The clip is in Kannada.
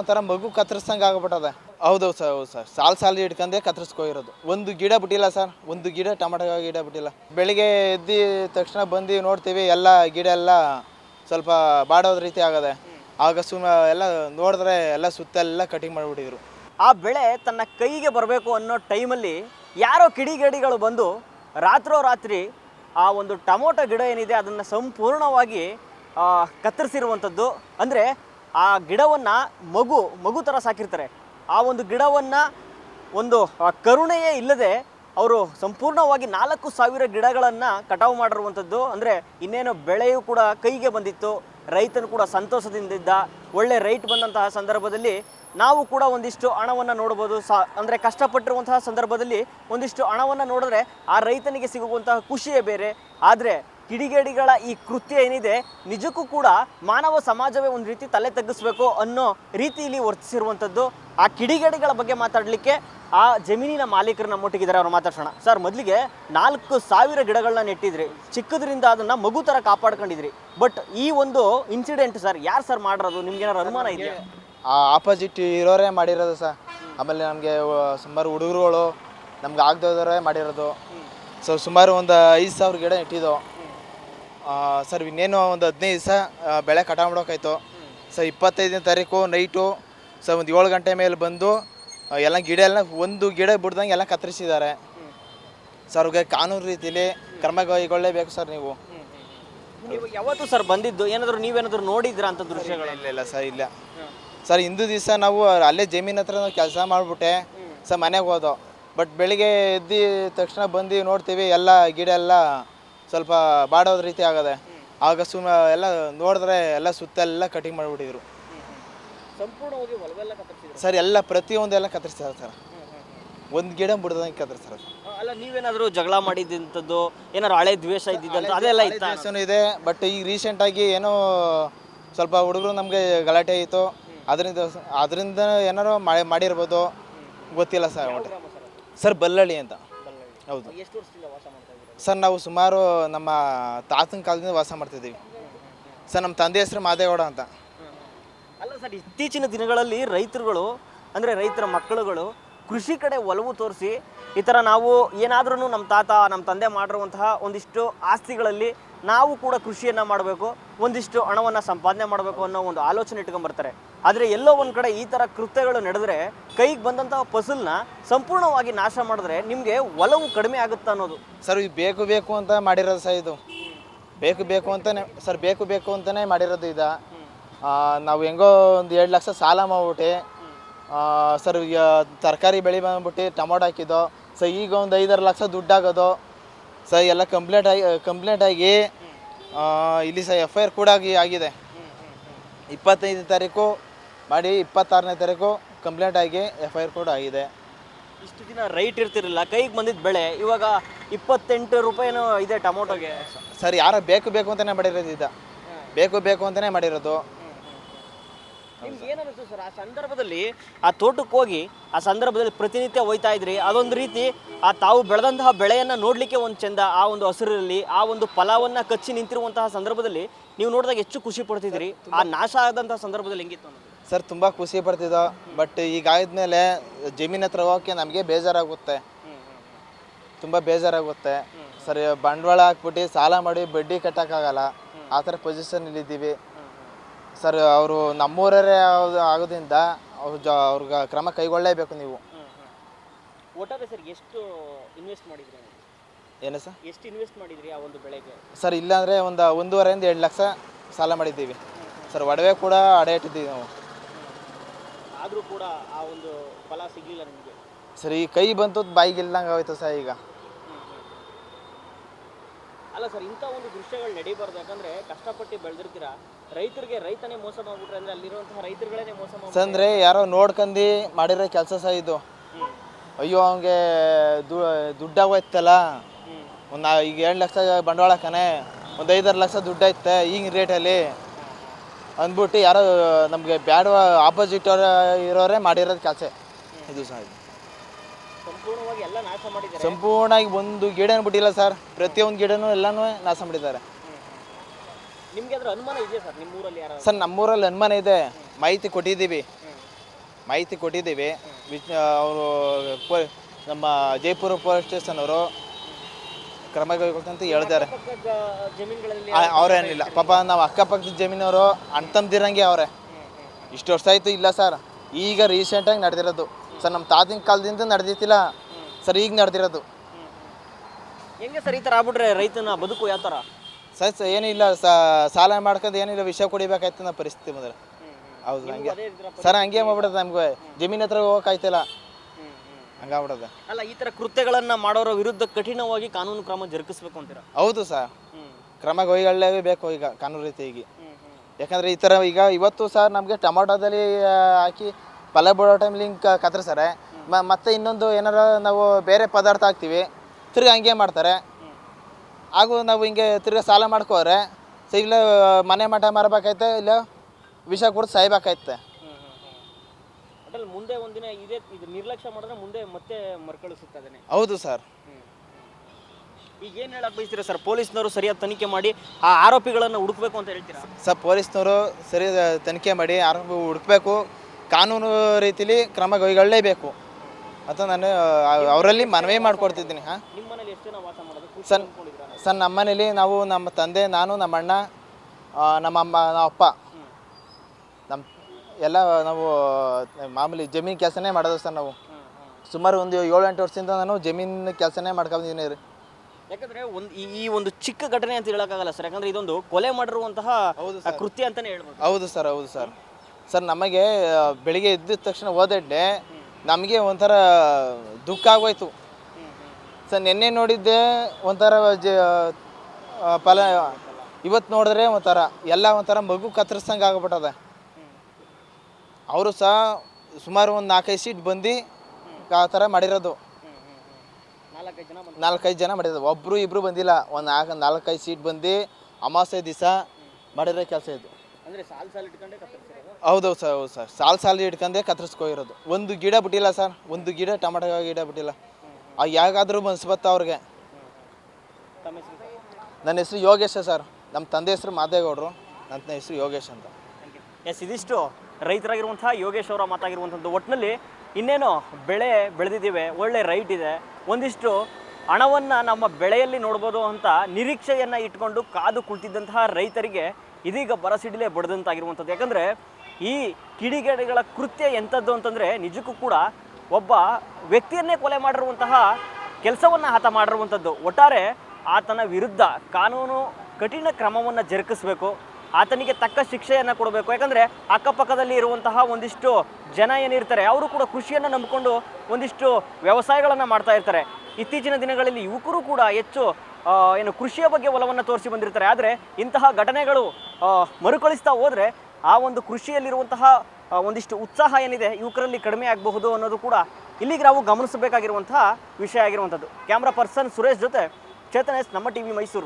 ಒಂಥರ ಮಗು ಕತ್ತರಿಸ್ದಂಗೆ ಆಗ್ಬಿಟ್ಟದೆ. ಹೌದು ಸರ್ ಹೌದು ಸರ್. ಸಾಲ್ ಸಾಲ್ ಹಿಡ್ಕೊಂಡೆ ಕತ್ತರಿಸ್ಕೋಗಿರೋದು ಒಂದು ಗಿಡ ಬಿಟ್ಟಿಲ್ಲ ಸರ್. ಒಂದು ಗಿಡ, ಟೊಮೆಟೊ ಗಿಡ ಬಿಟ್ಟಿಲ್ಲ. ಬೆಳಿಗ್ಗೆ ಎದ್ದ ತಕ್ಷಣ ಬಂದು ನೋಡ್ತೀವಿ, ಎಲ್ಲ ಗಿಡ ಎಲ್ಲ ಸ್ವಲ್ಪ ಬಾಡೋದ ರೀತಿ ಆಗದೆ. ಆಗ ಸುಮ್ಮ ಎಲ್ಲ ನೋಡಿದ್ರೆ ಎಲ್ಲ ಸುತ್ತೆಲ್ಲ ಕಟಿಂಗ್ ಮಾಡಿಬಿಟ್ಟಿದ್ರು. ಆ ಬೆಳೆ ತನ್ನ ಕೈಗೆ ಬರಬೇಕು ಅನ್ನೋ ಟೈಮಲ್ಲಿ ಯಾರೋ ಕಿಡಿಗೇಡಿಗಳು ಬಂದು ರಾತ್ರೋ ರಾತ್ರಿ ಆ ಒಂದು ಟೊಮೊಟೊ ಗಿಡ ಏನಿದೆ ಅದನ್ನು ಸಂಪೂರ್ಣವಾಗಿ ಕತ್ತರಿಸಿರುವಂಥದ್ದು. ಅಂದರೆ ಆ ಗಿಡವನ್ನು ಮಗು ಮಗು ಥರ ಸಾಕಿರ್ತಾರೆ. ಆ ಒಂದು ಗಿಡವನ್ನು ಒಂದು ಕರುಣೆಯೇ ಇಲ್ಲದೆ ಅವರು ಸಂಪೂರ್ಣವಾಗಿ ನಾಲ್ಕು ಸಾವಿರ ಗಿಡಗಳನ್ನು ಕಟಾವು ಮಾಡಿರುವಂಥದ್ದು ಅಂದರೆ ಇನ್ನೇನು ಬೆಳೆಯೂ ಕೂಡ ಕೈಗೆ ಬಂದಿತ್ತು. ರೈತನು ಕೂಡ ಸಂತೋಷದಿಂದಿದ್ದ ಒಳ್ಳೆ ರೈಟ್ ಬಂದಂತಹ ಸಂದರ್ಭದಲ್ಲಿ ನಾವು ಕೂಡ ಒಂದಿಷ್ಟು ಹಣವನ್ನು ನೋಡ್ಬೋದು. ಸಾ, ಅಂದರೆ ಕಷ್ಟಪಟ್ಟಿರುವಂತಹ ಸಂದರ್ಭದಲ್ಲಿ ಒಂದಿಷ್ಟು ಹಣವನ್ನು ನೋಡಿದ್ರೆ ಆ ರೈತನಿಗೆ ಸಿಗುವಂತಹ ಖುಷಿಯೇ ಬೇರೆ. ಆದರೆ ಕಿಡಿಗೇಡಿಗಳ ಈ ಕೃತ್ಯ ಏನಿದೆ ನಿಜಕ್ಕೂ ಕೂಡ ಮಾನವ ಸಮಾಜವೇ ಒಂದು ರೀತಿ ತಲೆ ತಗ್ಗಿಸ್ಬೇಕು ಅನ್ನೋ ರೀತಿಯಲ್ಲಿ ವರ್ತಿಸಿರುವಂಥದ್ದು. ಆ ಕಿಡಿಗೇಡಿಗಳ ಬಗ್ಗೆ ಮಾತಾಡಲಿಕ್ಕೆ ಆ ಜಮೀನಿನ ಮಾಲೀಕರು ನಮ್ಮೊಟ್ಟಿಗಿದ್ದಾರೆ ಅವ್ರು ಮಾತಾಡ್ಸೋಣ. ಸರ್ ಮೊದಲಿಗೆ ನಾಲ್ಕು ಸಾವಿರ ಗಿಡಗಳನ್ನ ನೆಟ್ಟಿದ್ರಿ. ಚಿಕ್ಕದ್ರಿಂದ ಅದನ್ನ ಮಗು ಥರ ಕಾಪಾಡ್ಕೊಂಡಿದ್ರಿ. ಬಟ್ ಈ ಒಂದು ಇನ್ಸಿಡೆಂಟ್ ಸರ್ ಯಾರು ಸರ್ ಮಾಡಿರೋದು? ನಿಮ್ಗೆ ಏನಾದ್ರು ಅನುಮಾನ ಇದೆ ಆ ಆಪೋಸಿಟ್ ಇರೋರೇ ಮಾಡಿರೋದು ಸರ್. ಆಮೇಲೆ ನಮಗೆ ಸುಮಾರು ಹುಡುಗರುಗಳು ನಮ್ಗೆ ಆಗದೋದವರೇ ಮಾಡಿರೋದು. ಸೊ ಸುಮಾರು ಒಂದು ಐದು ಸಾವಿರ ಗಿಡ ನೆಟ್ಟಿದ್ದು. ಸರ್ ಇನ್ನೇನು ಒಂದು ಹದಿನೈದು ದಿವಸ ಬೆಳೆ ಕಟಾವು ಮಾಡೋಕ್ಕಾಯ್ತು ಸರ್ ಇಪ್ಪತ್ತೈದನೇ ತಾರೀಕು ನೈಟು ಸರ್ ಒಂದು ಏಳು ಗಂಟೆ ಮೇಲೆ ಬಂದು ಎಲ್ಲ ಗಿಡ ಎಲ್ಲ ಒಂದು ಗಿಡ ಬಿಡ್ದಂಗೆ ಎಲ್ಲ ಕತ್ತರಿಸಿದ್ದಾರೆ. ಸರ್ ಅವ್ರಿಗೆ ಕಾನೂನು ರೀತಿಲಿ ಕ್ರಮ ಕೈಗೊಳ್ಳಲೇಬೇಕು ಸರ್ ನೀವು. ನೀವು ಯಾವತ್ತು ಸರ್ ಬಂದಿದ್ದು? ಏನಾದರೂ ನೀವೇನಾದರೂ ನೋಡಿದ್ರಾ ಅಂತ ದೃಶ್ಯಗಳು? ಇಲ್ಲ ಇಲ್ಲ ಸರ್ ಇಲ್ಲ. ಸರ್ ಇಂದು ದಿವಸ ನಾವು ಅಲ್ಲೇ ಜಮೀನ್ ಹತ್ರ ನಾವು ಕೆಲಸ ಮಾಡಿಬಿಟ್ಟೆ. ಸರ್ ಮನೆಗೆ ಹೋದೋ. ಬಟ್ ಬೆಳಿಗ್ಗೆ ಎದ್ದ ತಕ್ಷಣ ಬಂದು ನೋಡ್ತೀವಿ ಎಲ್ಲ ಗಿಡ ಎಲ್ಲ ಸ್ವಲ್ಪ ಬಾಡೋದ ರೀತಿ ಆಗದೆ. ಆಗ ಸುಮ್ಮ ಎಲ್ಲ ನೋಡಿದ್ರೆ ಎಲ್ಲ ಸುತ್ತೆಲ್ಲ ಕಟಿಂಗ್ ಮಾಡಿಬಿಟ್ಟಿದ್ರು. ಸಂಪೂರ್ಣವಾಗಿ ಹೊಲವೆಲ್ಲ ಕತ್ತರಿಸಿದ್ರು? ಸರ್ ಎಲ್ಲ ಪ್ರತಿಯೊಂದೆಲ್ಲ ಕತ್ತರಿಸ್ತಾರೆ ಸರ್. ಒಂದು ಗಿಡ ಬಿಡ್ದಂಗೆ ಕತ್ತರಿಸ್ತಾರೆ ಸರ್. ಅಲ್ಲ ನೀವೇನಾದರೂ ಜಗಳ ಮಾಡಿದ್ದಂಥದ್ದು ಏನಾದ್ರು ಹಳೆ ದ್ವೇಷ ಇದ್ದಿದ್ದಂಥ ಅದೆಲ್ಲ ಇತ್ತು? ಇದೆ ಬಟ್ ಈಗ ರೀಸೆಂಟಾಗಿ ಏನೋ ಸ್ವಲ್ಪ ಹುಡುಗರು ನಮಗೆ ಗಲಾಟೆ ಆಯಿತು. ಅದರಿಂದ ಅದರಿಂದ ಏನಾರು ಮಾಡಿ ಮಾಡಿರ್ಬೋದು. ಗೊತ್ತಿಲ್ಲ ಸರ್ ಒಟ್ಟು. ಸರ್ ಬಲ್ಲಳ್ಳಿ ಅಂತ. ಹೌದು. ಎಷ್ಟು ವರ್ಷದಿಂದ ವಾಸ ಮಾಡ್ತಾ ಇದ್ದೀರಾ? ಸರ್ ನಾವು ಸುಮಾರು ನಮ್ಮ ತಾತನ ಕಾಲದಿಂದ ವಾಸ ಮಾಡ್ತಿದ್ದೀವಿ ಸರ್ ನಮ್ಮ ತಂದೆ ಹೆಸರು ಮಾದೇಗೌಡ ಅಂತ. ಅಲ್ಲ ಸರ್ ಇತ್ತೀಚಿನ ದಿನಗಳಲ್ಲಿ ರೈತರುಗಳು ಅಂದರೆ ರೈತರ ಮಕ್ಕಳುಗಳು ಕೃಷಿ ಕಡೆ ಒಲವು ತೋರಿಸಿ ಈ ಥರ ನಾವು ಏನಾದ್ರೂ ನಮ್ಮ ತಾತ, ನಮ್ಮ ತಂದೆ ಮಾಡಿರುವಂತಹ ಒಂದಿಷ್ಟು ಆಸ್ತಿಗಳಲ್ಲಿ ನಾವು ಕೂಡ ಕೃಷಿಯನ್ನು ಮಾಡಬೇಕು, ಒಂದಿಷ್ಟು ಹಣವನ್ನು ಸಂಪಾದನೆ ಮಾಡಬೇಕು ಅನ್ನೋ ಒಂದು ಆಲೋಚನೆ ಇಟ್ಕೊಂಡ್ಬರ್ತಾರೆ ಆದರೆ ಎಲ್ಲೋ ಒಂದು ಕಡೆ ಈ ಥರ ಕೃತ್ಯಗಳು ನಡೆದ್ರೆ, ಕೈಗೆ ಬಂದಂತಹ ಫಸಲ್ನ ಸಂಪೂರ್ಣವಾಗಿ ನಾಶ ಮಾಡಿದ್ರೆ ನಿಮಗೆ ಒಲವು ಕಡಿಮೆ ಆಗುತ್ತೆ ಅನ್ನೋದು. ಸರ್ ಇದು ಬೇಕು ಬೇಕು ಅಂತ ಮಾಡಿರೋದು ಸರ್ ಇದು. ಬೇಕು ಬೇಕು ಅಂತಾನೆ, ಸರ್, ಬೇಕು ಬೇಕು ಅಂತಲೇ ಮಾಡಿರೋದು ಇದು. ನಾವು ಹೆಂಗೋ ಒಂದು ಎರಡು ಲಕ್ಷ ಸಾಲ ಮಾಡ್ಬಿಟ್ಟು ಸರ್ ತರಕಾರಿ ಬೆಳೆ ಬಂದ್ಬಿಟ್ಟು ಟೊಮೊಟೊ ಹಾಕಿದ್ದು ಸರ್ ಈಗ ಒಂದು ಐದಾರು ಲಕ್ಷ ದುಡ್ಡು ಆಗೋದು ಸರ್ ಎಲ್ಲ ಕಂಪ್ಲೇಂಟ್ ಆಗಿ ಕಂಪ್ಲೇಂಟ್ ಆಗಿ ಇಲ್ಲಿ ಸರ್ ಎಫ್ ಐ ಆರ್ ಕೂಡ ಆಗಿ ಆಗಿದೆ. ಇಪ್ಪತ್ತೈದು ತಾರೀಕು ಮಾಡಿ ಇಪ್ಪತ್ತಾರನೇ ತಾರೀಕು ಕಂಪ್ಲೇಂಟ್ ಆಗಿ ಎಫ್ ಐ ಆರ್ ಕೂಡ ಆಗಿದೆ. ಇಷ್ಟು ದಿನ ರೈಟ್ ಇರ್ತಿರಲಿಲ್ಲ. ಕೈಗೆ ಬಂದಿದ್ದ ಬೆಳೆ. ಇವಾಗ ಇಪ್ಪತ್ತೆಂಟು ರೂಪಾಯಿನೋ ಇದೆ ಟೊಮೊಟೊಗೆ. ಸರ್ ಯಾರೋ ಬೇಕು ಬೇಕು ಅಂತಲೇ ಮಾಡಿರೋದು ಇದು. ಬೇಕು ಬೇಕು ಅಂತಲೇ ಮಾಡಿರೋದು. ನಿಮ್ಗೆ ಸರ್. ಆ ಸಂದರ್ಭದಲ್ಲಿ ಆ ತೋಟಕ್ಕೆ ಹೋಗಿ ಆ ಸಂದರ್ಭದಲ್ಲಿ ಪ್ರತಿನಿತ್ಯ ಹೋಯ್ತಾ ಇದ್ರಿ ಅದೊಂದು ರೀತಿ ಆ ತಾವು ಬೆಳೆದಂತಹ ಬೆಳೆಯನ್ನ ನೋಡ್ಲಿಕ್ಕೆ ಒಂದು ಚಂದ ಆ ಒಂದು ಹಸಿರಲ್ಲಿ ಆ ಒಂದು ಫಲವನ್ನ ಕಚ್ಚಿ ನಿಂತಿರುವಂತಹ ಸಂದರ್ಭದಲ್ಲಿ ನೀವು ನೋಡಿದಾಗ ಹೆಚ್ಚು ಖುಷಿ ಪಡ್ತಿದ್ರಿ ಆ ನಾಶ ಆದಂತಹ ಸಂದರ್ಭದಲ್ಲಿ ಹೆಂಗಿತ್ತು ಅನ್ನೋದು? ಸರ್ ತುಂಬ ಖುಷಿ ಪಡ್ತಿದ್ದೋ ಬಟ್ ಈಗ ಆದ್ಮೇಲೆ ಜಮೀನ್ ಹತ್ರ ಹೋಗೋಕ್ಕೆ ನಮಗೆ ಬೇಜಾರಾಗುತ್ತೆ. ತುಂಬ ಬೇಜಾರಾಗುತ್ತೆ. ಸರ್ ಬಂಡವಾಳ ಹಾಕ್ಬಿಟ್ಟು ಸಾಲ ಮಾಡಿ ಬಡ್ಡಿ ಕಟ್ಟೋಕ್ಕಾಗಲ್ಲ. ಆ ಥರ ಪೊಸಿಷನಲ್ಲಿದ್ದೀವಿ ಸರ್ ಅವರು ನಮ್ಮೂರೇ ಆಗೋದ್ರಿಂದ ಅವ್ರು ಜ ಅವ್ರಿಗೆ ಕ್ರಮ ಕೈಗೊಳ್ಳಲೇಬೇಕು ನೀವು. ಒಟ್ಟಾರೆ ಸರ್ ಎಷ್ಟು ಇನ್ವೆಸ್ಟ್ ಮಾಡಿದ್ರಿ ನೀವು? ಏನು ಸರ್? ಎಷ್ಟು ಇನ್ವೆಸ್ಟ್ ಮಾಡಿದ್ರಿ ಆ ಒಂದು ಬೆಳೆಗೆ? ಸರ್ ಇಲ್ಲಾಂದರೆ ಒಂದು ಒಂದೂವರೆಯಿಂದ ಎರಡು ಲಕ್ಷ ಸಾಲ ಮಾಡಿದ್ದೀವಿ. ಸರ್ ಒಡವೆ ಕೂಡ ಅಡೆ ಇಟ್ಟಿದ್ದೀವಿ ನಾವು. ಆದರೂ ಕೂಡ ಆ ಒಂದು ಫಲ ಸಿಗಲಿಲ್ಲ ನಿಮಗೆ? ಸರ್ ಈ ಕೈ ಬಂತು ಬಾಯಿಗೆ ಇಲ್ದಂಗೆ ಆಗೋಯ್ತು ಸರ್ ಈಗ. ಅಲ್ಲ ಸರ್ ಇಂಥ ಒಂದು ದೃಶ್ಯಗಳು ನಡೀಬಾರ್ದು. ಯಾಕಂದ್ರೆ ಕಷ್ಟಪಟ್ಟು ಬೆಳೆದಿರ್ತೀರಾ ರೈತರಿಗೆ ರೈತನೇ ಮೋಸ ಮಾಡ್ಬಿಟ್ರೆ ಅಂದ್ರೆ ಅಲ್ಲಿರುವಂತಹ ರೈತರುಗಳೇ ಮೋಸ ಮಾಡ್ಬಿಟ್ರೆ ಅಂದ್ರೆ ಯಾರೋ ನೋಡ್ಕಂಡು ಮಾಡಿರೋ ಕೆಲಸ ಸಹ ಇದು. ಅಯ್ಯೋ ಅವನಿಗೆ ದುಡ್ಡಾಗೋಯ್ತಲ್ಲ. ಒಂದು ಈಗ ಎರಡು ಲಕ್ಷ ಬಂಡವಾಳ ಕಣೆ. ಒಂದು ಐದಾರು ಲಕ್ಷ ದುಡ್ಡು ಐತೆ ಈಗ ರೇಟಲ್ಲಿ. ಅಂದ್ಬಿಟ್ಟು ಯಾರೋ ನಮಗೆ ಬ್ಯಾಡ ಆಪೋಸಿಟ್ ಇರೋರೇ ಮಾಡಿರೋದು ಕೆಲಸ. ಇದು ಸಹ ಇದು. ಸಂಪೂರ್ಣವಾಗಿ ಎಲ್ಲ ನಾಶ ಮಾಡಿದ್ದಾರೆ. ಸಂಪೂರ್ಣವಾಗಿ ಒಂದು ಗಿಡನೂ ಬಿಟ್ಟಿಲ್ಲ ಸರ್. ಪ್ರತಿಯೊಂದು ಗಿಡನೂ ಎಲ್ಲನೂ ನಾಶ ಮಾಡಿದ್ದಾರೆ ನಿಮ್ಗೆ ಅದ್ರ ಅನುಮಾನ ಇದೆಯಾ ಸರ್? ನಮ್ಮೂರಲ್ಲಿ ಅನುಮಾನ ಇದೆ. ಮಾಹಿತಿ ಕೊಟ್ಟಿದ್ದೀವಿ. ಮಾಹಿತಿ ಕೊಟ್ಟಿದ್ದೀವಿ. ಅವರು ನಮ್ಮ ಜೈಪುರ ಪೊಲೀಸ್ ಸ್ಟೇಷನ್ ಅವರು ಕ್ರಮ ಕೈಗೊಳ್ತಂತ ಹೇಳಿದ್ದಾರೆ ಅವರೇನಿಲ್ಲ ಪಾಪ ನಾವು ಅಕ್ಕಪಕ್ಕದ ಜಮೀನವರು ಅಣ್ತಂದಿರಂಗೆ ಅವರೇ. ಇಷ್ಟು ವರ್ಷ ಆಯಿತು ಇಲ್ಲ ಸರ್. ಈಗ ರೀಸೆಂಟಾಗಿ ನಡೆದಿರೋದು. ಸರ್ ನಮ್ಮ ತಾತಿನ ಕಾಲದಿಂದ ನಡೆದಿತ್ತಿಲ್ಲ. ಸರ್ ಈಗ ನಡೆದಿರೋದು. ಹೆಂಗೆ ಸರ್ ಈ ಥರ ಆಗ್ಬಿಟ್ರೆ ರೈತನ ಬದುಕು ಯಾವ ಥರ? ಸರ್ ಸರ್ ಏನಿಲ್ಲ ಸಾಲ ಮಾಡ್ಕೊಂಡು ಏನಿಲ್ಲ ವಿಷ ಕುಡಿಬೇಕಾಯ್ತು ನಮ್ಮ ಪರಿಸ್ಥಿತಿ ಮೊದಲು. ಹೌದು ಹಂಗೆ. ಸರ್ ಹಂಗೆ ಮಾಡ್ಬಿಡೋದು ನಮ್ಗೆ. ಜಮೀನ್ ಹತ್ರ ಹೋಗಕ್ಕಾಯ್ತಿಲ್ಲ. ಹಂಗಾಗ್ಬಿಡೋದು ಅಲ್ಲ ಈ ತರ ಕೃತ್ಯಗಳನ್ನ ಮಾಡೋರ ವಿರುದ್ಧ ಕಠಿಣವಾಗಿ ಕಾನೂನು ಕ್ರಮ ಜರುಗಿಸ್ಬೇಕು ಅಂತೀರ? ಹೌದು ಸರ್. ಕ್ರಮ ಕೈಗೊಳ್ಳಲೇಬೇಕು ಈಗ ಕಾನೂನು ರೀತಿಯಾಗಿ. ಯಾಕಂದ್ರೆ ಈ ಥರ ಈಗ ಇವತ್ತು ಸರ್ ನಮಗೆ ಟೊಮಾಟೋದಲ್ಲಿ ಹಾಕಿ ಪಲ್ಯ ಬಿಡೋ ಟೈಮ್ ಲಿಂಕ್ ಕತ್ತರಿಸ್ತಾರೆ ಮತ್ತೆ ಇನ್ನೊಂದು ಏನಾರ ನಾವು ಬೇರೆ ಪದಾರ್ಥ ಹಾಕ್ತೀವಿ. ತಿರ್ಗಿ ಹಂಗೆ ಮಾಡ್ತಾರೆ. ಹಾಗೂ ನಾವು ಹಿಂಗೆ ತಿರ್ಗ ಸಾಲ ಮಾಡ್ಕೋರೆ ಸೊ ಇಲ್ಲ ಮನೆ ಮಠ ಮಾರಬೇಕೈತೆ ಇಲ್ಲ ವಿಷ ಕೊಡ್ ಸಾಯ್ಬೇಕಾಯ್ತೆ ಅದ್ರಲ್ಲಿ ಮುಂದೆ ಒಂದಿನ ಇದೇ ಇದು ನಿರ್ಲಕ್ಷ್ಯ ಮಾಡಿದ್ರೆ ಮುಂದೆ ಮತ್ತೆ ಮರುಕಳಿಸುತ್ತೆ ಅದನ್ನೇ. ಹೌದು ಸರ್. ಈಗ ಏನು ಹೇಳಕ್ ಬಯಸ್ತೀರಾ ಸರ್? ಪೊಲೀಸ್ನವರು ಸರಿಯಾದ ತನಿಖೆ ಮಾಡಿ ಆ ಆರೋಪಿಗಳನ್ನು ಹುಡುಕ್ಬೇಕು ಅಂತ ಹೇಳ್ತೀರಾ? ಸರ್ ಪೊಲೀಸ್ನವರು ಸರಿ ತನಿಖೆ ಮಾಡಿ ಆರೋಪಿ ಹುಡುಕ್ಬೇಕು. ಕಾನೂನು ರೀತಿಲಿ ಕ್ರಮ ಕೈಗೊಳ್ಳಲೇಬೇಕು. ಅಂತ ನಾನು ಅವರಲ್ಲಿ ಮನವಿ ಮಾಡ್ಕೊಡ್ತಿದ್ದೀನಿ ಹಾಂ. ಸರ್? ಸರ್ ನಮ್ಮ ಮನೇಲಿ ನಾವು ನಮ್ಮ ತಂದೆ ನಾನು ನಮ್ಮ ಅಣ್ಣ ನಮ್ಮ ಅಮ್ಮ ನಮ್ಮ ಅಪ್ಪ ನಮ್ಮ ಎಲ್ಲ ನಾವು ಮಾಮೂಲಿ ಜಮೀನು ಕೆಲಸನೇ ಮಾಡೋದು ಸರ್ ನಾವು. ಸುಮಾರು ಒಂದು ಏಳು ಎಂಟು ವರ್ಷದಿಂದ ನಾನು ಜಮೀನು ಕೆಲಸನೇ ಮಾಡ್ಕೊಂಡಿದ್ದೀನಿ ರೀ. ಯಾಕಂದ್ರೆ ಒಂದು ಈ ಒಂದು ಚಿಕ್ಕ ಘಟನೆ ಅಂತ ಹೇಳೋಕ್ಕಾಗಲ್ಲ ಸರ್. ಯಾಕಂದ್ರೆ ಇದೊಂದು ಕೊಲೆ ಮಾಡಿರುವಂತಹ ಕೃತ್ಯ ಅಂತಾನೆ ಹೇಳ್ಬೋದು. ಹೌದು ಸರ್ ಹೌದು ಸರ್. ಸರ್ ನಮಗೆ ಬೆಳಿಗ್ಗೆ ಎದ್ದಿದ ತಕ್ಷಣ ಓದಡ್ಡೆ ನಮಗೆ ಒಂಥರ ದುಃಖ ಆಗೋಯ್ತು. ಸರ್ ನಿನ್ನೆ ನೋಡಿದ್ದೆ ಒಂಥರ ಜ ಫಲ ಇವತ್ತು ನೋಡಿದ್ರೆ ಒಂಥರ ಎಲ್ಲ ಒಂಥರ ಮಗು ಕತ್ತರಿಸ್ದಂಗೆ ಆಗ್ಬಿಟ್ಟದ. ಅವರು ಸಹ ಸುಮಾರು ಒಂದು ನಾಲ್ಕೈದು ಸೀಟ್ ಬಂದು ಆ ಥರ ಮಾಡಿರೋದು. ನಾಲ್ಕೈದು ಜನ ನಾಲ್ಕೈದು ಜನ ಮಾಡಿರೋದು. ಒಬ್ಬರು ಇಬ್ಬರು ಬಂದಿಲ್ಲ. ಒಂದು ನಾಲ್ಕು ನಾಲ್ಕೈದು ಸೀಟ್ ಬಂದು ಅಮಾವಾಸ್ಯೆ ದಿವಸ ಮಾಡಿರೋ ಕೆಲಸ ಇದು. ಅಂದ್ರೆ ಸಾಲ್ ಸಾಲ್ ಇಟ್ಕೊಂಡೆ ಕತ್ತರಿಸಿರೋದು? ಹೌದೌದು ಸರ್ ಹೌದು ಸರ್. ಸಾಲು ಸಾಲು ಹಿಡ್ಕೊಂಡೆ ಕತ್ತರಿಸ್ಕೋಗಿರೋದು ಒಂದು ಗಿಡ ಬಿಟ್ಟಿಲ್ಲ ಸರ್. ಒಂದು ಗಿಡ ಟೊಮೆಟೊ ಗಿಡ ಬಿಟ್ಟಿಲ್ಲ. ಆ ಯಾಗಾದರೂ ಮನ್ಸು ಬತ್ತ ಅವ್ರಿಗೆ? ನನ್ನ ಹೆಸರು ಯೋಗೇಶ ಸರ್. ನಮ್ಮ ತಂದೆ ಹೆಸರು ಮಾದೇಗೌಡರು. ನನ್ನ ಹೆಸರು ಯೋಗೇಶ್ ಅಂತ. ಎಸ್ ಇದಿಷ್ಟು ರೈತರಾಗಿರುವಂತಹ ಯೋಗೇಶ್ ಅವರ ಮಾತಾಗಿರುವಂಥದ್ದು. ಒಟ್ಟಿನಲ್ಲಿ ಇನ್ನೇನು ಬೆಳೆ ಬೆಳೆದಿದ್ದೀವಿ ಒಳ್ಳೆ ರೈಟ್ ಇದೆ. ಒಂದಿಷ್ಟು ಹಣವನ್ನು ನಮ್ಮ ಬೆಳೆಯಲ್ಲಿ ನೋಡ್ಬೋದು ಅಂತ ನಿರೀಕ್ಷೆಯನ್ನು ಇಟ್ಕೊಂಡು ಕಾದು ಕುಳಿತಿದ್ದಂತಹ ರೈತರಿಗೆ ಇದೀಗ ಬರಸಿಡಿಲೇ ಬಡ್ದಂತಾಗಿರುವಂಥದ್ದು. ಯಾಕಂದರೆ ಈ ಕಿಡಿಗೇಡಿಗಳ ಕೃತ್ಯ ಎಂಥದ್ದು ಅಂತಂದರೆ ನಿಜಕ್ಕೂ ಕೂಡ ಒಬ್ಬ ವ್ಯಕ್ತಿಯನ್ನೇ ಕೊಲೆ ಮಾಡಿರುವಂತಹ ಕೆಲಸವನ್ನು ಆತ ಮಾಡಿರುವಂಥದ್ದು. ಒಟ್ಟಾರೆ ಆತನ ವಿರುದ್ಧ ಕಾನೂನು ಕಠಿಣ ಕ್ರಮವನ್ನು ಜರುಗಿಸಬೇಕು, ಆತನಿಗೆ ತಕ್ಕ ಶಿಕ್ಷೆಯನ್ನು ಕೊಡಬೇಕು. ಯಾಕಂದರೆ ಅಕ್ಕಪಕ್ಕದಲ್ಲಿ ಇರುವಂತಹ ಒಂದಿಷ್ಟು ಜನ ಏನಿರ್ತಾರೆ, ಅವರು ಕೂಡ ಕೃಷಿಯನ್ನು ನಂಬಿಕೊಂಡು ಒಂದಿಷ್ಟು ವ್ಯವಸಾಯಗಳನ್ನು ಮಾಡ್ತಾ ಇರ್ತಾರೆ. ಇತ್ತೀಚಿನ ದಿನಗಳಲ್ಲಿ ಯುವಕರು ಕೂಡ ಹೆಚ್ಚು ಏನು ಕೃಷಿಯ ಬಗ್ಗೆ ಒಲವನ್ನು ತೋರಿಸಿ ಬಂದಿರ್ತಾರೆ. ಆದರೆ ಇಂತಹ ಘಟನೆಗಳು ಮರುಕಳಿಸ್ತಾ ಹೋದರೆ ಆ ಒಂದು ಕೃಷಿಯಲ್ಲಿರುವಂತಹ ಒಂದಿಷ್ಟು ಉತ್ಸಾಹ ಏನಿದೆ ಯುವಕರಲ್ಲಿ ಕಡಿಮೆ ಆಗಬಹುದು ಅನ್ನೋದು ಕೂಡ ಇಲ್ಲಿಗೆ ನಾವು ಗಮನಿಸಬೇಕಾಗಿರುವಂತಹ ವಿಷಯ ಆಗಿರುವಂಥದ್ದು. ಕ್ಯಾಮ್ರಾ ಪರ್ಸನ್ ಸುರೇಶ್ ಜೊತೆ ಚೇತನ್ ನಮ್ಮ ಟಿ ವಿ ಮೈಸೂರು.